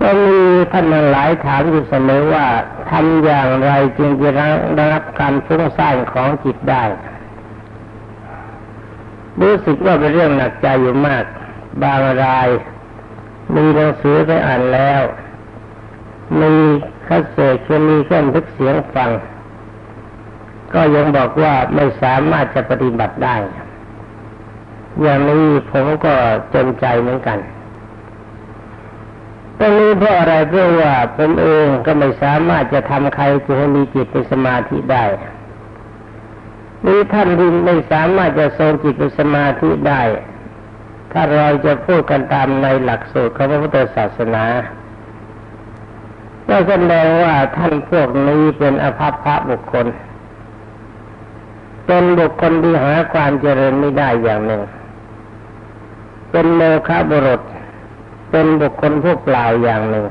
ก็มีท่านหลายถามอยู่เสมอว่าทำอย่างไรจึงจะได้รับการฟุ้งซ่านของจิตได้ รู้สึกว่าเป็นเรื่องหนักใจอยู่มาก บางราย มีหนังสือไปอ่านแล้ว มีคัสเซ็ตมีเครื่องทึกเสียงฟัง ก็ยังบอกว่าไม่สามารถจะปฏิบัติได้ อย่างนี้ผมก็จนใจเหมือนกัน ตรงนี้เพราะอะไรเพราะว่าผมเองก็ไม่สามารถจะทำใครจะให้มีจิตเป็นสมาธิได้นี่ท่านที่ไม่สามารถจะทรงจิตเป็นสมาธิได้ ถ้าเราจะพูดกันตามในหลักสูตรของพระพุทธศาสนาก็แสดงว่าท่านพวกนี้เป็นอภัพพระบุคคล เป็นบุคคลที่หาความเจริญไม่ได้อย่างหนึ่ง เป็นโมฆะบุรุษ เป็นบุคคลผู้เปล่าอย่างหนึ่ง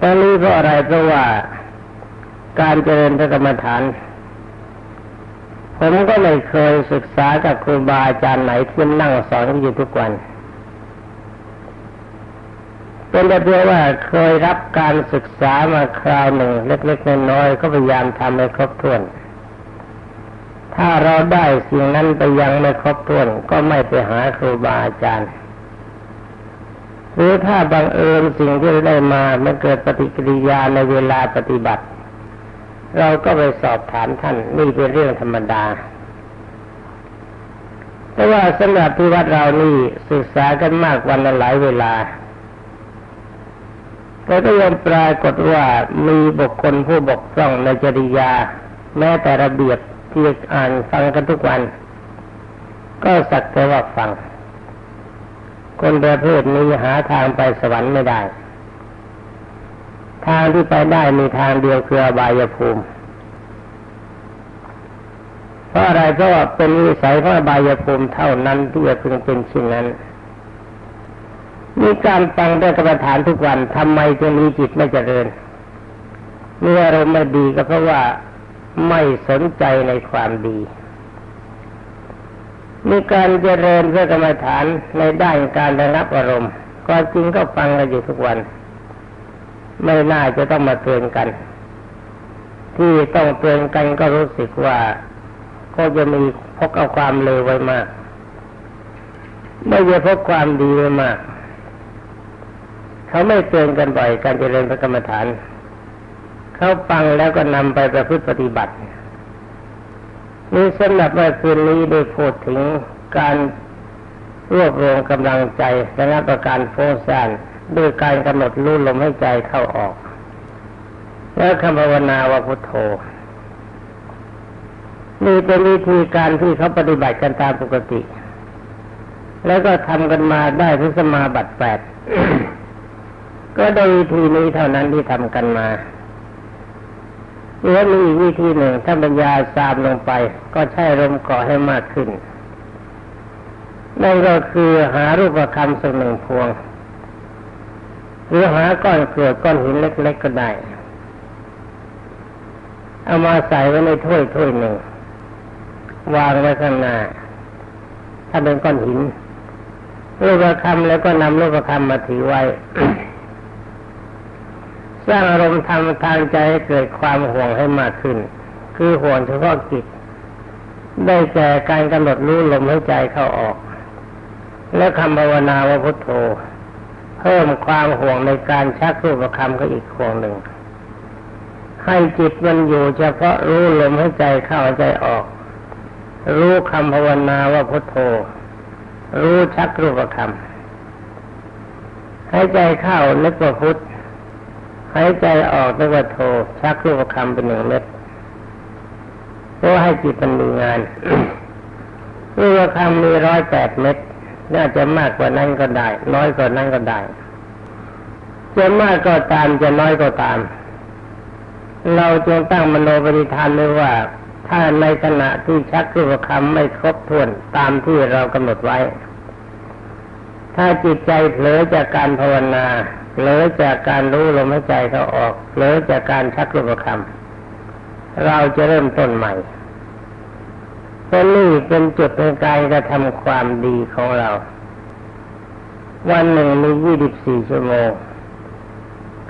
ตอนนี้เพราะอะไรเพราะว่าการเจริญพระกรรมฐาน ผมก็ไม่เคยศึกษากับครูบาอาจารย์ไหนที่นั่งสอนอยู่ทุกวัน เป็นแต่เพียงว่าเคยรับการศึกษามาคราวหนึ่ง เล็กๆน้อยๆก็พยายามทำให้ครบถ้วน ถ้าเราได้สิ่งนั้นไปยังไม่ครบถ้วน ก็ไม่ไปหาครูบาอาจารย์ หรือถ้าบังเอิญสิ่งที่ได้มามันเกิดปฏิกิริยาในเวลาปฏิบัติ เราก็ไปสอบถามท่านนี่เป็นเรื่องธรรมดา แต่ว่าสำหรับที่วัดเรานี่ศึกษากันมากวันละหลายเวลาแต่ก็ยังปรากฏว่ามีบุคคลผู้บกพร่องในจริยา แม้แต่ระเบียบที่อ่านฟังกันทุกวัน ก็สักแต่ว่าฟัง คนประเภทนี้หาทางไปสวรรค์ไม่ได้ ทางที่ไปได้มีทางเดียวคืออบายภูมิเพราะอะไรเพราะว่าเป็นวิสัยของอบายภูมิเท่านั้นที่จะพึงเป็นเช่นนั้นมีการฟังได้กรรมฐานทุกวันทำไมจึงมีจิตไม่เจริญเมื่อเราไม่ดีก็เพราะว่าไม่สนใจในความดี มีการเจริญเพื่อกรรมฐานในด้านการระงับอารมณ์ก็จริงก็ฟังกันอยู่ทุกวัน ไม่น่าจะต้องมาเตือนกัน ที่ต้องเตือนกันก็รู้สึกว่าก็จะมีพกเอาความเลวไว้มาก ไม่จะพกความดีไว้มาก เขาไม่เตือนกันบ่อยการเจริญพระกรรมฐาน เขาฟังแล้วก็นำไปประพฤติปฏิบัติ นี่สำหรับในคืนนี้ได้พูดถึงการรวบรวมกำลังใจและรับประการโฟซานด้วยการกำหนดรู้ลมให้ใจเข้าออก แล้วคำภาวนาว่าพุทโธนี่เป็นวิธีการที่เขาปฏิบัติกันตามปกติ แล้วก็ทำกันมาได้ที่สมาบัตแปดก็โดยวิธีนี้เท่านั้นที่ทำกันมา หรือมีอีกวิธีหนึ่งถ้าปัญญาซามลงไป ก็ใช้ลมเกาะให้มากขึ้นนั่นก็คือหารูปคำสักหนึ่งพวง หรือหาก้อนเกลือก้อนหินเล็ก ๆก็ได้ เอามาใส่ไว้ในถ้วยถ้วยหนึ่ง วางไว้ข้างหน้า ถ้าเป็นก้อนหินรูปคำแล้วก็นำรูปคำมาถือไว้ สร้างอารมณ์ทำทางใจให้เกิดความห่วงให้มากขึ้น คือห่วงเฉพาะจิตได้แก่การกำหนดรู้ลมหายใจเข้าออก และคำภาวนาว่าพุทโธ เพิ่มความห่วงในการชักรูปคำก็อีกห่วงหนึ่ง ให้จิตมันอยู่เฉพาะรู้ลมหายใจเข้าใจออก รู้คำภาวนาว่าพุทโธ รู้ชักรูปคำให้ใจเข้านึกว่าพุทธ หายใจออกแล้วก็โทชักลูกคำเป็นหนึ่งเม็ดเพื่อให้จิตมันมีงานลูกคำมีร้อยแปดเม็ดน่าจะมากกว่านั้นก็ได้ น้อยกว่านั้นก็ได้ จะมากก็ตามจะน้อยก็ตาม เราจงตั้งมโนปฏิทานไว้ว่า ถ้าในขณะที่ชักลูกคำไม่ครบถ้วนตามที่เรากำหนดไว้ ถ้าจิตใจเผลอจากการภาวนา เลือจากการรู้ลมหายใจเขาออกเลือจากการชักรูประคำเราจะเริ่มต้นใหม่เพราะนี่เป็นจุดในการกระทำความดีของเรา วันหนึ่งมียี่สิบสี่ชั่วโมง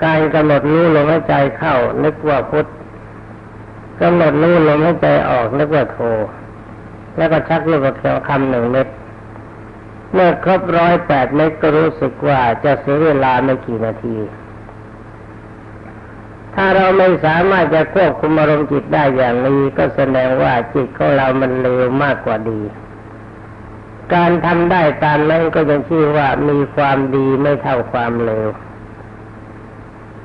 การกำหนดรู้ลมหายใจเข้านึกว่าพุทธกำหนดรู้ลมหายใจออกนึกว่าโท แล้วก็ชักลูกกระคำหนึ่งเม็ด เมื่อครบร้อยแปดเม็ดก็รู้สึกว่าจะเสียเวลาไม่กี่นาที ถ้าเราไม่สามารถจะควบคุมอารมณ์จิตได้อย่างนี้ก็แสดงว่าจิตของเรามันเลวมากกว่าดี การทำได้ตามนั้นก็ยังชื่อว่ามีความดีไม่เท่าความเลว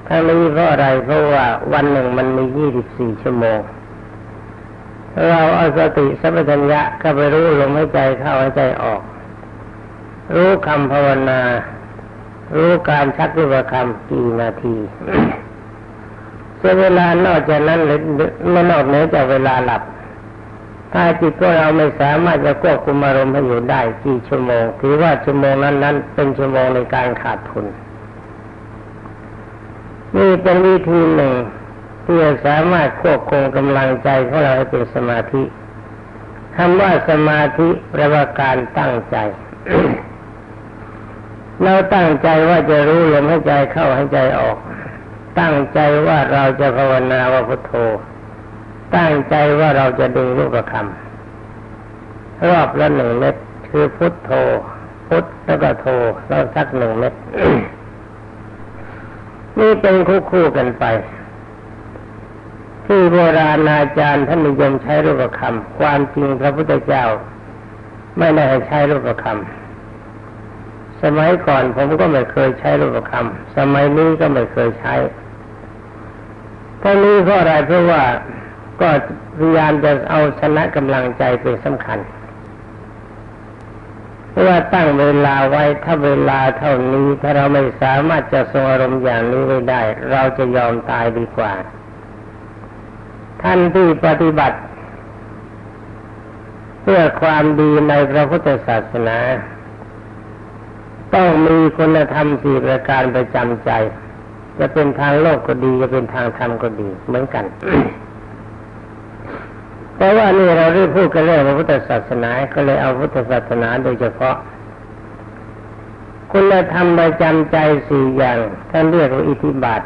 ทั้งนี้เพราะอะไรเพราะว่าวันหนึ่งมันมียี่สิบสี่ชั่วโมงเราเอาสติสัมปชัญญะเข้าไปรู้ลมหายใจเข้าหายใจออก รู้คำภาวนา รู้การชักรูปคำกี่นาทีส่วนเวลานอกจากนั้นหรือไม่นอกเหนือจากเวลาหลับ ถ้าจิตของเราไม่สามารถจะควบคุมอารมณ์ให้อยู่ได้กี่ชั่วโมง ถือว่าชั่วโมงนั้นนั้นเป็นชั่วโมงในการขาดทุน นี่เป็นวิธีหนึ่งที่จะสามารถควบคุมกำลังใจของเราให้เป็นสมาธิคำว่าสมาธิแปลว่าการตั้งใจ เราตั้งใจว่าจะรู้ลมหายใจเข้าหายใจออก ตั้งใจว่าเราจะภาวนาว่าพุทโธ ตั้งใจว่าเราจะดึงรูปคำรอบละหนึ่งเม็ดคือพุทโธ พุทแล้วก็โธแล้วสักหนึ่งเม็ดนี่เป็นคู่คู่กันไป ที่โบราณอาจารย์ท่านนิยมใช้รูปคำความจริงพระพุทธเจ้า ไม่ได้ให้ใช้รูปคำ สมัยก่อนผมก็ไม่เคยใช้รูปคำสมัยนี้ก็ไม่เคยใช้ทั้งนี้เพราะอะไรเพราะว่าก็พยายามจะเอาชนะกำลังใจเป็นสำคัญเพราะว่าตั้งเวลาไว้ถ้าเวลาเท่านี้ถ้าเราไม่สามารถจะทรงอารมณ์อย่างนี้ไว้ได้ เราจะยอมตายดีกว่า ท่านที่ปฏิบัติ เพื่อความดีในพระพุทธศาสนา ต้องมีคุณธรรมสี่ประการประจำใจ จะเป็นทางโลกก็ดีจะเป็นทางธรรมก็ดีเหมือนกันเพราะว่านี่เราได้พูดกันเรื่องพระพุทธศาสนาก็เลยเอาพุทธศาสนาโดยเฉพาะ คุณธรรมประจำใจสี่อย่างท่านเรียกว่าอิทธิบาท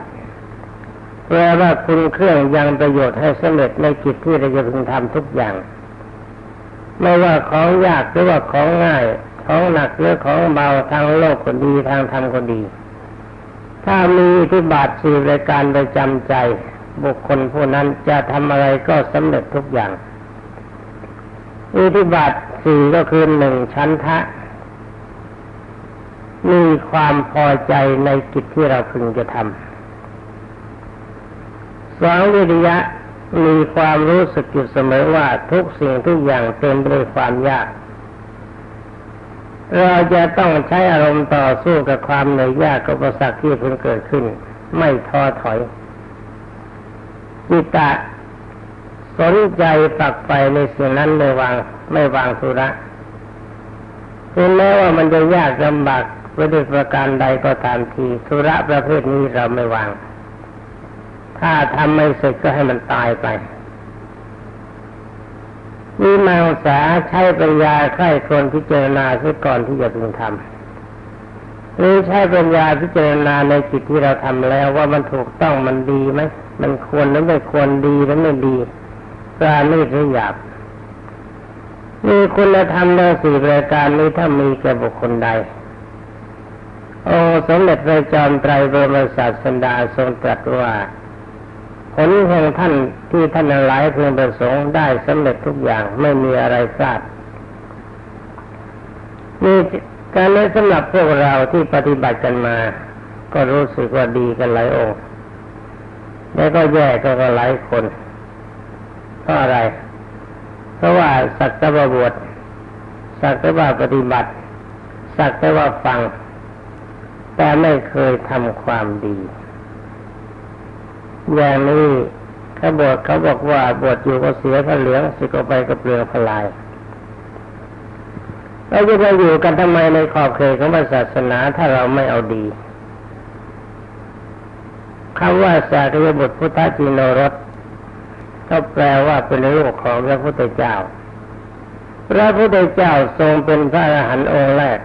แปลว่าคุณเครื่องยังประโยชน์ให้สำเร็จในกิจที่เราจะพึงทำทุกอย่าง ไม่ว่าของยากหรือว่าของง่าย ของหนักหรือของเบาทางโลกก็ดีทางธรรมก็ดี ถ้ามีอิทธิบาทสี่รายการประจำใจ บุคคลผู้นั้นจะทำอะไรก็สำเร็จทุกอย่างอิทิบาทสี่ก็คือหนึ่งชั้นทะมีความพอใจในกิจที่เราพึงจะทำสองวิริยะมีความรู้สึกอยู่เสมอว่าทุกสิ่งทุกอย่างเต็มไปด้วยความยาก เราจะต้องใช้อารมณ์ต่อสู้กับความเหนื่อยยากกับประสักที่เพิ่งเกิดขึ้น ไม่ท้อถอยจิตตะสนใจปักไปในสิ่งนั้นไม่วางไม่วางธุระถึงแม้ว่ามันจะยากลำบากปด้วยประการใดก็ตามทีธุระประเภทนี้เราไม่วาง ถ้าทำไม่เสร็จก็ให้มันตายไป มีมังสาใช้ปัญญาใคร่ครวญพิจารณาเสียก่อนที่จะพึงทำหรือใช้ปัญญาพิจารณาในจิตที่เราทำแล้วว่ามันถูกต้องมันดีไหมมันควรหรือไม่ควรดีหรือไม่ดีกราไม่หรือหยาบมีคุณธรรมในสี่รายการนี้ถ้ามีแก่บุคคลใดโอ้สมเด็จพระจอมไตรบรมศาสดาทรงตรัสว่า ผลแห่งท่านที่ท่านหลายเพื่อประสงค์ได้สำเร็จทุกอย่างไม่มีอะไรพลาดมีการนี้สำหรับพวกเราที่ปฏิบัติกันมา ก็รู้สึกว่าดีกันหลายองค์แล้วก็แย่ก็กหลายคนเพราะอะไร เพราะว่าสักแต่ว่าบวชสักแต่ว่าปฏิบัติ สักแต่ว่าฟัง แต่ไม่เคยทำความดี อย่างนี้เขาบวชเขาบอกว่าบวชอยู่ก็เสียพระเหลืองสิก็ไปก็เปลืองพลายเราจะมาอยู่กันทำไมในขอบเขตของศาสนาถ้าเราไม่เอาดีคำว่าสากยบุตรพุทธจิโนรสก็แปลว่าเป็นลูกของพระพุทธเจ้า พระพุทธเจ้าทรงเป็นพระอรหันต์องค์แรก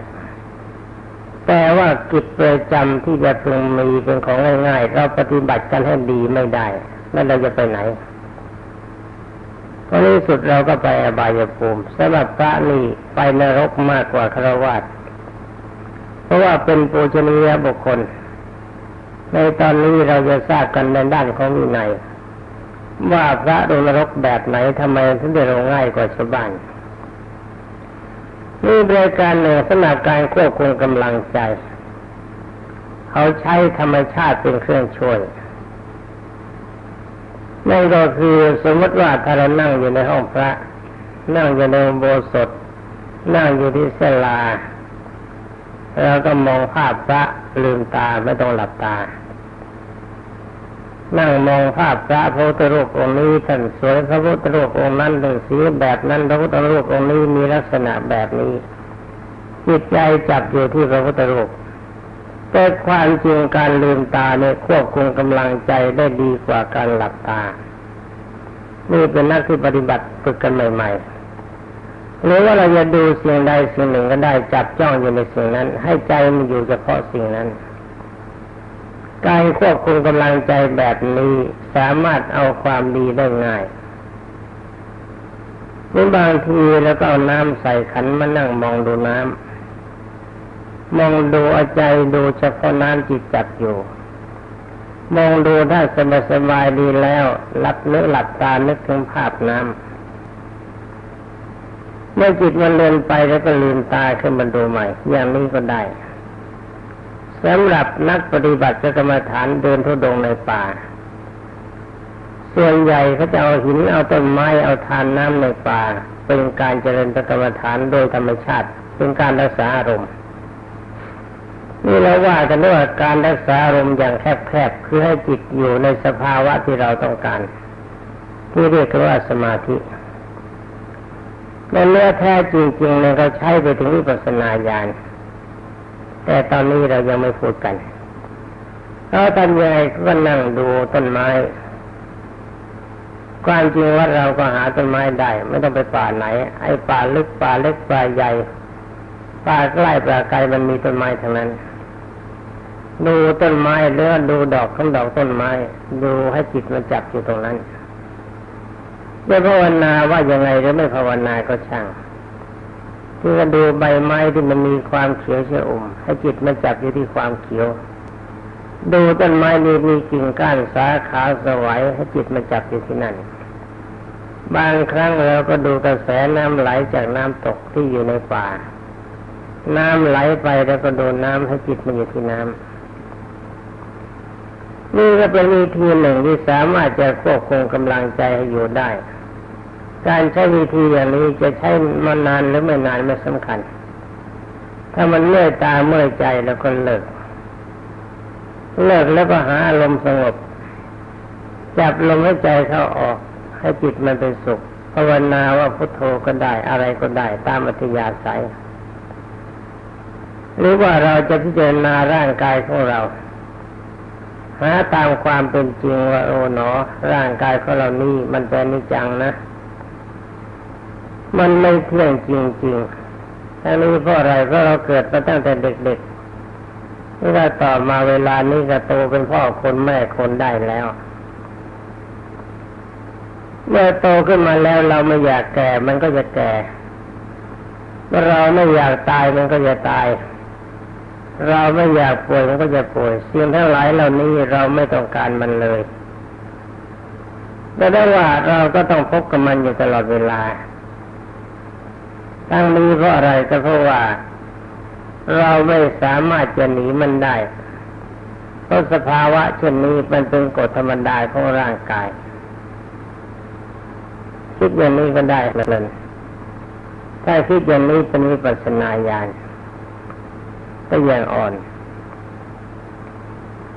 แต่ว่ากิจประจำที่จะพึงมีเป็นของง่ายๆ เราปฏิบัติกันให้ดีไม่ได้ แล้วเราจะไปไหนพอที่สุดเราก็ไปอบายภูมิสำหรับพระนี่ไปนรกมากกว่าครวญเพราะว่าเป็นปูชนียบุคคล ในตอนนี้เราจะทราบกันในด้านของวินัยว่าพระโดนนรกแบบไหนทำไมถึงได้ลงง่ายกว่าชาวบ้าน นี่บริการหนึ่งสำหรับการควบคุมกำลังใจ เขาใช้ธรรมชาติเป็นเครื่องช่วยนั่นก็คือสมมติว่าถ้าเรานั่งอยู่ในห้องพระ นั่งอยู่ในโบสถนั่งอยู่ที่เสลาเราก็มองภาพพระลืมตาไม่ต้องหลับตา นั่งมองภาพพระพุทธรูปองค์นี้ท่านสวยพระพุทธรูปองค์นั้นถึงสีแบบนั้นพระพุทธรูปองค์นี้มีลักษณะแบบนี้จิตใจจับอยู่ที่พระพุทธรูปแต่ความจริงการลืมตาเนี่ยควบคุมกำลังใจได้ดีกว่าการหลับตา นี่เป็นนักที่ปฏิบัติฝึกกันใหม่ๆหรือว่าเราจะดูสิ่งใดสิ่งหนึ่งก็ได้จับจ้องอยู่ในสิ่งนั้น ให้ใจมันอยู่เฉพาะสิ่งนั้น การควบคุมกำลังใจแบบนี้สามารถเอาความดีได้ง่ายหรือบางทีแล้วก็เอาน้ำใส่ขันมานั่งมองดูน้ำมองดูอาใจดูเฉพาะน้ำจิตจับอยู่ มองดูถ้าสบายสบายดีแล้วหลับเนื้อหลับตานึกถึงภาพน้ำเมื่อจิตมันเลือนไปแล้วก็ลืมตาขึ้นมาดูใหม่ อย่างนี้ก็ได้ สำหรับนักปฏิบัติกรรมฐานเดินทุดงในป่า ส่วนใหญ่เขาจะเอาหินเอาต้นไม้เอาทานน้ำในป่า เป็นการเจริญกรรมฐานโดยธรรมชาติ เป็นการรักษาอารมณ์นี่เราว่ากันว่าการรักษาอารมณ์อย่างแคบๆคือให้จิตอยู่ในสภาวะที่เราต้องการที่เรียกว่าสมาธิในเนื้อแท้จริงๆเนี่ยเราใช้ไปถึงวิปัสสนาญาณ แต่ตอนนี้เรายังไม่พูดกันเราทำยังไงก็นั่งดูต้นไม้ความจริงว่าเราก็หาต้นไม้ได้ ไม่ต้องไปป่าไหน ไอ้ป่าลึกป่าเล็กป่าใหญ่ป่าใกล้ป่าไกลมันมีต้นไม้ทั้งนั้น ดูต้นไม้เลือดูดอกของดอกต้นไม้ ดูให้จิตมันจับอยู่ตรงนั้นไม่ภาวนาว่ายังไงหรือไม่ภาวนาก็ช่าง คือดูใบไม้ที่มันมีความเขียวเชื่อมให้จิตมันจับอยู่ที่ความเขียว ดูต้นไม้นี้มีกิ่งก้านสาขาสวยให้จิตมันจับอยู่ที่นั่น บางครั้งเราก็ดูกระแสน้ำไหลจากน้ำตกที่อยู่ในป่า น้ำไหลไปแล้วก็ดูน้ำให้จิตมันอยู่ที่น้ำนี่ก็เป็นวิธีหนึ่งที่สามารถจะควบคุมกำลังใจให้อยู่ได้ การใช้วิธีอย่างนี้จะใช้มานานหรือไม่นานไม่สำคัญ ถ้ามันเมื่อยตาเมื่อยใจแล้วก็เลิก เลิกแล้วก็หาอารมณ์สงบ จับลมหายใจเข้าออก ให้จิตมันเป็นสุขภาวนาว่าพุทโธก็ได้อะไรก็ได้ตามอัธยาศัย หรือว่าเราจะพิจารณาร่างกายของเราหาตามความเป็นจริงว่าโอ๋หนอ ร่างกายของเรานี่มันเป็นนิจังนะ มันไม่เที่ยงจริงๆทั้งนี้เพราะอะไรเพราะเราเกิดมาตั้งแต่เด็กๆนี่ถ้าต่อมาเวลานี้ก็โตเป็นพ่อคนแม่คนได้แล้ว เมื่อโตขึ้นมาแล้วเราไม่อยากแก่ มันก็จะแก่ เมื่อเราไม่อยากตายมันก็จะตาย เราไม่อยากป่วยมันก็จะป่วยสิ่งทั้งหลายเหล่านี้เราไม่ต้องการมันเลยแต่ได้ว่าเราก็ต้องพบกับมันอยู่ตลอดเวลา ทั้งนี้เพราะอะไรก็เพราะว่า เราไม่สามารถจะหนีมันได้ เพราะสภาวะเช่นนี้มันเป็นกฎธรรมดาของร่างกาย คิดอย่างนี้ก็ได้เลยถ้าคิดอย่างนี้เป็นวิปัสสนาญาณก็ยังอ่อน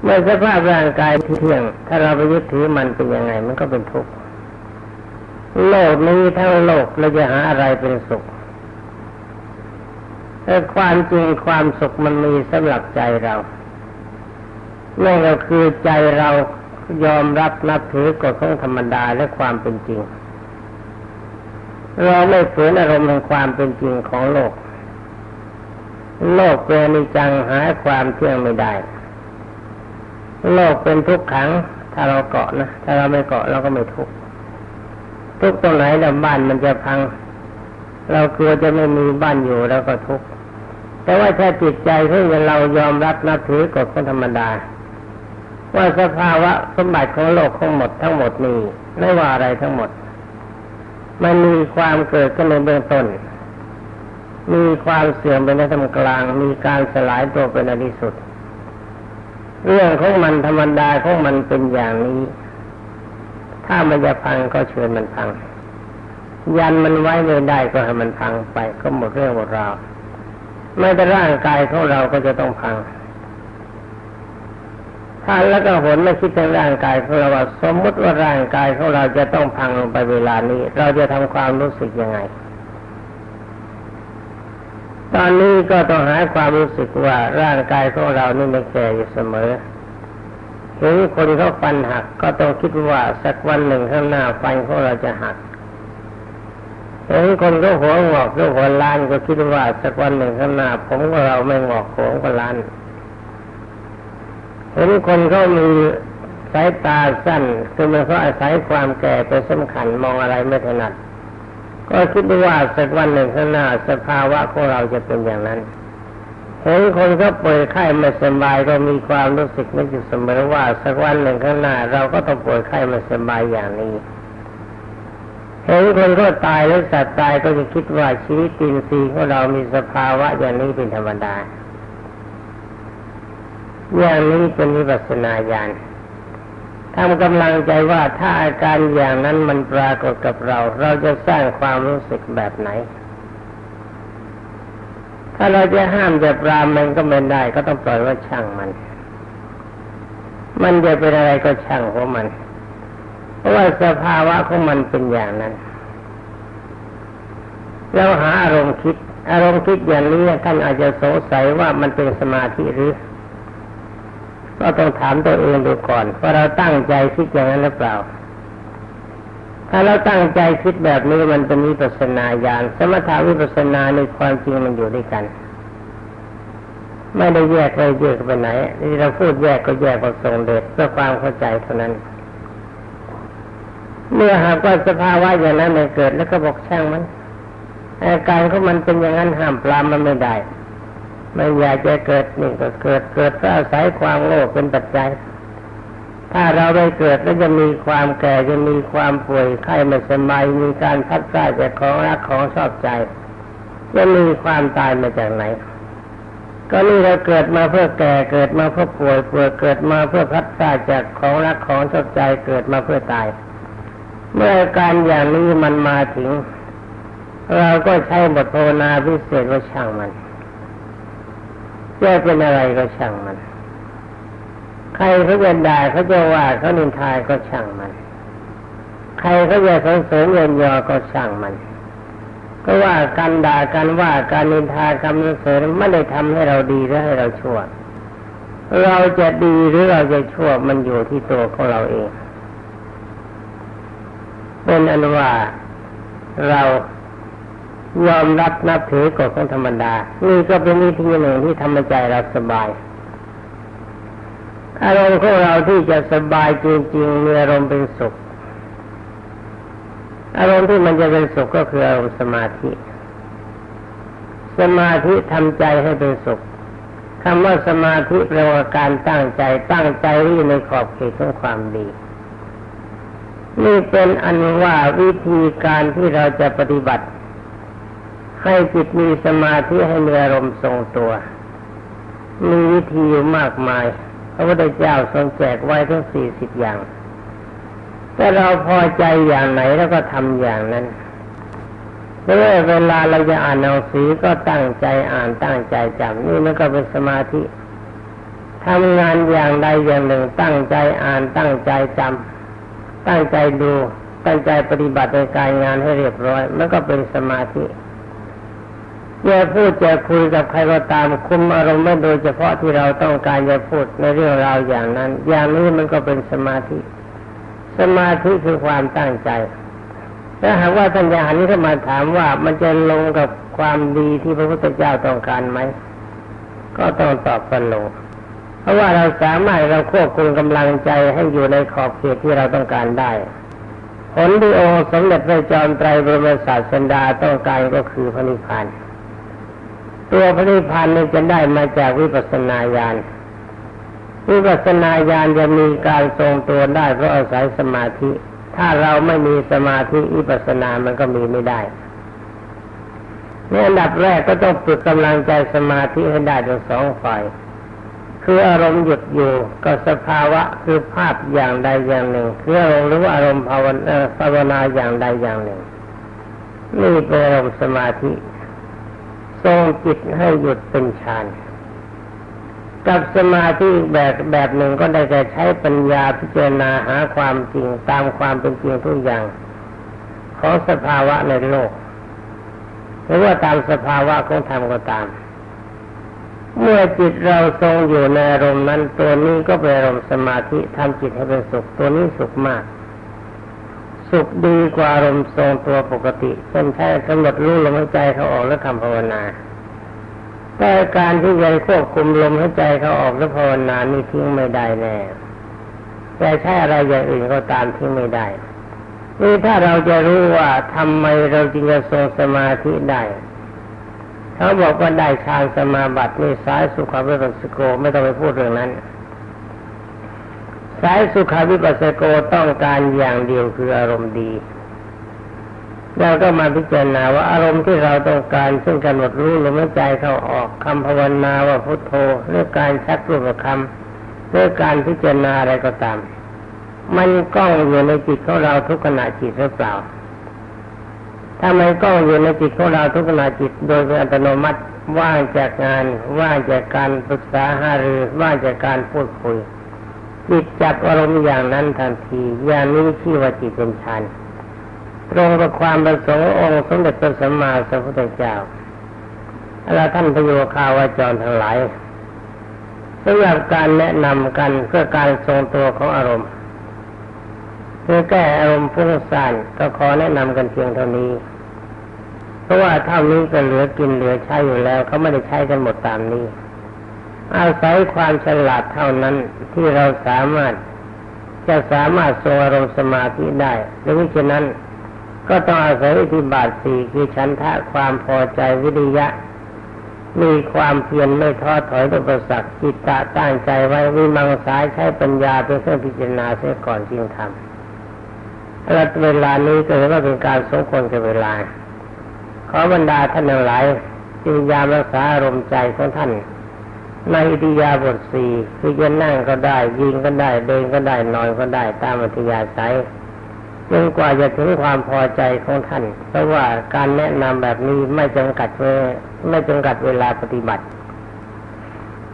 เมื่อสภาพร่างกายเที่ยง ถ้าเราไปยึดถือมันเป็นยังไง มันก็เป็นทุกข์ โลกนี้ทั้งโลกเราจะหาอะไรเป็นสุข แต่ความจริงความสุขมันมีสำหรับใจเรานั่นก็คือใจเรายอมรับนับถือกฎของธรรมดาและความเป็นจริง เราไม่ฝืนอารมณ์แห่งความเป็นจริงของโลก โลกเป็นนิจังหาความเที่ยงไม่ได้ โลกเป็นทุกขัง ถ้าเราเกาะนะ ถ้าเราไม่เกาะเราก็ไม่ทุกข์ทุกตรงไหนแล้วบ้านมันจะพัง เรากลัวจะไม่มีบ้านอยู่เราก็ทุกข์ แต่ว่าถ้าจิตใจที่เรายอมรับนับถือกฎธรรมดา ว่าสภาวะสมบัติของโลกทั้งหมดทั้งหมดนี้ไม่ว่าอะไรทั้งหมด มันมีความเกิดขึ้นในเบื้องต้น มีความเสื่อมเป็นในธรรมกลาง มีการสลายตัวเป็นอนิสุด เรื่องของมันธรรมดาของมันเป็นอย่างนี้ ถ้ามันจะพังก็เชิญมันพัง ยันมันไว้ไม่ได้ก็ให้มันพังไปก็หมดเรื่องหมดราว ไม่แต่ร่างกายของเราก็จะต้องพังถ้าแล้วก็ผลไม่คิดถึงร่างกายของเราว่าสมมติว่าร่างกายของเราจะต้องพังลงไปเวลานี้ เราจะทำความรู้สึกยังไง ตอนนี้ก็ต้องหาความรู้สึกว่าร่างกายของเรานี่ไม่แก่อยู่เสมอถึงคนเขาฟันหักก็ต้องคิดว่าสักวันหนึ่งข้างหน้าฟันของเราจะหัก เห็นคนก็หัวงอกก็หัวล้านก็คิดว่าสักวันหนึ่งข้างหน้าผมของเราไม่งอกหัวก็ล้าน เห็นคนเขามีสายตาสั้นคือมันเขาอาศัยความแก่เป็นสำคัญมองอะไรไม่ถนัด ก็คิดว่าสักวันหนึ่งข้างหน้าสภาวะของเราจะเป็นอย่างนั้น เห็นคนเขาป่วยไข้ไม่สบายก็มีความรู้สึกนึกอยู่เสมอว่าสักวันหนึ่งข้างหน้าเราก็ต้องป่วยไข้ไม่สบายอย่างนี้ เห็นคนก็ตายแล้วสัตว์ตายก็จะคิดว่าชีวิตตินซีของเรามีสภาวะอย่างนี้เป็นธรรมดา อย่างนี้เป็นวิปัสนาญาณทำกำลังใจว่าถ้าอาการอย่างนั้นมันปรากฏกับเรา เราจะสร้างความรู้สึกแบบไหน ถ้าเราจะห้ามจะปรามมันก็ไม่ได้ ก็ต้องปล่อยว่าช่างมัน มันจะเป็นอะไรก็ช่างของมัน เพราะว่าสภาวะของมันเป็นอย่างนั้นเราหาอารมณ์คิด อารมณ์คิดอย่างนี้ท่านอาจจะสงสัยว่ามันเป็นสมาธิหรือ ก็ต้องถามตัวเองดูก่อนว่าเราตั้งใจคิดอย่างนั้นหรือเปล่า ถ้าเราตั้งใจคิดแบบนี้มันเป็นวิปัสนาญาณสมถาวิปัสนาในความจริงมันอยู่ด้วยกัน ไม่ได้แยกไปแยกไปไหนนี่เราพูดแยกก็แยกประสงเด็ดเพื่อความเข้าใจเท่านั้น เมื่อหากว่าสภาวะอย่างนั้นไม่เกิดแล้วก็บอกช่างมันอาการของมันเป็นอย่างนั้นห้ามปรามมันไม่ได้ไม่อยากจะเกิดนี่ก็เกิดเกิดก็อาศัยความโลภเป็นปัจจัย ถ้าเราไม่เกิดแล้วจะมีความแก่จะมีความป่วยไข้ไม่สบายมีการพัดพลาดจากของรักของชอบใจ จะมีความตายมาจากไหน ก็นี่เราเกิดมาเพื่อแก่เกิดมาเพื่อป่วยป่วยเกิดมาเพื่อพัดพลาดจากของรักของชอบใจเกิดมาเพื่อตาย เมื่อการอย่างนี้มันมาถึง เราก็ใช้บทภาวนาพิเศษว่าช่างมันจะเป็นอะไรก็ช่างมัน ใครเขาจะด่าเขาจะว่าเขานินทาก็ช่างมัน ใครเขาจะสรรเสริญเยินยอก็ช่างมัน ก็ว่าการด่ากันว่าการนินทาคำสรรเสริญไม่ได้ทำให้เราดีหรือให้เราชั่ว เราจะดีหรือเราจะชั่วมันอยู่ที่ตัวของเราเอง เป็นอนุว่าเรายอมรับนับถือกฎของธรรมดา นี่ก็เป็นวิธีหนึ่งที่ทำใจเราสบาย อารมณ์ของเราที่จะสบายจริงๆมีอารมณ์เป็นสุข อารมณ์ที่มันจะเป็นสุขก็คืออารมณ์สมาธิ สมาธิทำใจให้เป็นสุขคำว่าสมาธิแปลว่าการตั้งใจตั้งใจที่ในขอบเขตของความดี นี่เป็นอันว่าวิธีการที่เราจะปฏิบัติ ให้จิตมีสมาธิให้มีอารมณ์ทรงตัว มีวิธีมากมาย พระพุทธเจ้าทรงแจกไว้ทั้งสี่สิบอย่าง แต่เราพอใจอย่างไหนแล้วก็ทำอย่างนั้นเมื่อเวลาเราจะอ่านหนังสือก็ตั้งใจอ่านตั้งใจจำนี่มันก็เป็นสมาธิทำงานอย่างใดอย่างหนึ่งตั้งใจอ่านตั้งใจจำ ตั้งใจดูตั้งใจปฏิบัติในการงานให้เรียบร้อยมันก็เป็นสมาธิจะพูดจะคุยกับใครก็ตามคุมอารมณ์ไม่โดยเฉพาะที่เราต้องการจะพูดในเรื่องราวอย่างนั้น อย่างนี้มันก็เป็นสมาธิ สมาธิคือความตั้งใจถ้าหากว่าท่านยาหันเข้ามาถามว่ามันจะลงกับความดีที่พระพุทธเจ้าต้องการไหม ก็ต้องตอบกันลง เพราะว่าเราสามารถเราควบคุมกำลังใจให้อยู่ในขอบเขตที่เราต้องการได้ ผลที่องค์สมเด็จพระจอมไตรบรมศาสดาต้องการก็คือพระนิพพานตัวพระนิพพานนี้จะได้มาจากวิปัสสนาญาณวิปัสสนาญาณจะมีการทรงตัวได้เพราะอาศัยสมาธิ ถ้าเราไม่มีสมาธิวิปัสสนามันก็มีไม่ได้ในอันดับแรกก็ต้องฝึกกำลังใจสมาธิให้ได้ทั้งสองฝ่าย คืออารมณ์หยุดอยู่กับสภาวะคือภาพอย่างใดอย่างหนึ่งคืออารมณ์หรือว่าอารมณ์ภาวนาภาวนาอย่างใดอย่างหนึ่งนี่เป็นอารมณ์สมาธิทรงจิตให้หยุดเป็นฌานกับสมาธิแบบแบบหนึ่งก็ได้แก่ใช้ปัญญาพิจารณาหาความจริงตามความเป็นจริงทุกอย่างของสภาวะในโลก หรือว่าตามสภาวะของธรรมก็ตาม เมื่อจิตเราทรงอยู่ในอารมณ์นั้น ตัวนี้ก็เป็นอารมณ์สมาธิทำจิตให้เป็นสุขตัวนี้สุขมาก สุขดีกว่าอารมณ์ทรงตัวปกติเช่นแค่กำหนดรู้ลมหายใจเขาออกแล้วทำภาวนา แต่การที่จะควบคุมลมหายใจเขาออกแล้วภาวนานี่ทิ้งไม่ได้แน่แต่ใช้อะไรอย่างอื่นก็ตามทิ้งไม่ได้นี่ถ้าเราจะรู้ว่าทำไมเราจึงจะทรงสมาธิได้ เขาบอกว่าได้ฌานสมาบัตินี่สายสุขาวิปัสสโกไม่ต้องไปพูดเรื่องนั้น สายสุขาวิปัสสโกต้องการอย่างเดียวคืออารมณ์ดีเราก็มาพิจารณาว่าอารมณ์ที่เราต้องการซึ่งกำหนดรู้ลมหายใจเข้าออกคำภาวนาว่าพุทโธหรือการชักรูปคำหรือการพิจารณาอะไรก็ตาม มันกล้องอยู่ในจิตของเราทุกขณะจิตหรือเปล่า ถ้ามันกล้องอยู่ในจิตของเราทุกขณะจิตโดยเป็นอัตโนมัติว่างจากงานว่างจากการปรึกษาหารือว่างจากการพูดคุย จิตจับอารมณ์อย่างนั้นทันทีอย่างนี้ชื่อว่าจิตเป็นฌานตรงกับความประสงค์องค์สมเด็จพระสัมมาสัมพุทธเจ้าและท่านพโยคาวาจรทั้งหลายสำหรับการแนะนำกันเพื่อการทรงตัวของอารมณ์เพื่อแก้อารมณ์ฟุ้งซ่านก็ขอแนะนำกันเพียงเท่านี้ ราะว่าเท่านี้ก็เหลือกินเหลือใช้อยู่แล้วเขาไม่ได้ใช้กันหมดตามนี้ อาศัยความฉลาดเท่านั้นที่เราสามารถจะสามารถทรงอารมณ์สมาธิได้หรือฉะนั้นก็ต้องอาศัยอิทธิบาทสี่คือฉันทะความพอใจวิริยะ มีความเพียรไม่ท้อถอยต่อประสักจิตตะตั้งใจไว้วิมังสายใช้ปัญญาเป็นเครื่องพิจารณาเสียก่อนจึงทำและเวลานี้ก็ถือว่าเป็นการสมควรกับเวลา ขอบรรดาท่านหลายจึงยามรักษาอารมณ์ใจของท่าน ในอิทยาบทสี่คือจะนั่งก็ได้ยิงก็ได้ เดินก็ได้ นอนก็ได้ ตามอัธยาศัยจนกว่าจะถึงความพอใจของท่าน เพราะว่าการแนะนำแบบนี้ไม่จำกัดเวไม่จำกัดเวลาปฏิบัติ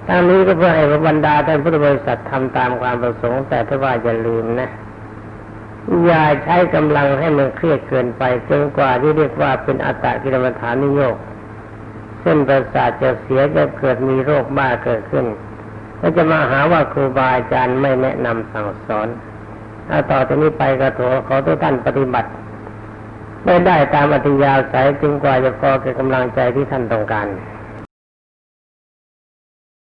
ทั้งนี้ก็เพื่อให้บรรดาท่านพุทธบริษัททำตามความประสงค์แต่ถ้าว่าอย่าลืมนะ อย่าใช้กำลังให้มันเครียดเกินไปจนกว่าที่เรียกว่าเป็นอัตตกิรมฐานนิโยกเส้นประสาทจะเสียจะเกิดมีโรคบ้าเกิดขึ้นก็จะมาหาว่าครูบาอาจารย์ไม่แนะนำสั่งสอนถ้าต่อจากนี้ไปกระโถขอทุกท่านปฏิบัติไม่ได้ตามอัธยาศัยจึงกว่าจะพอแก่กำลังใจที่ท่านต้องการ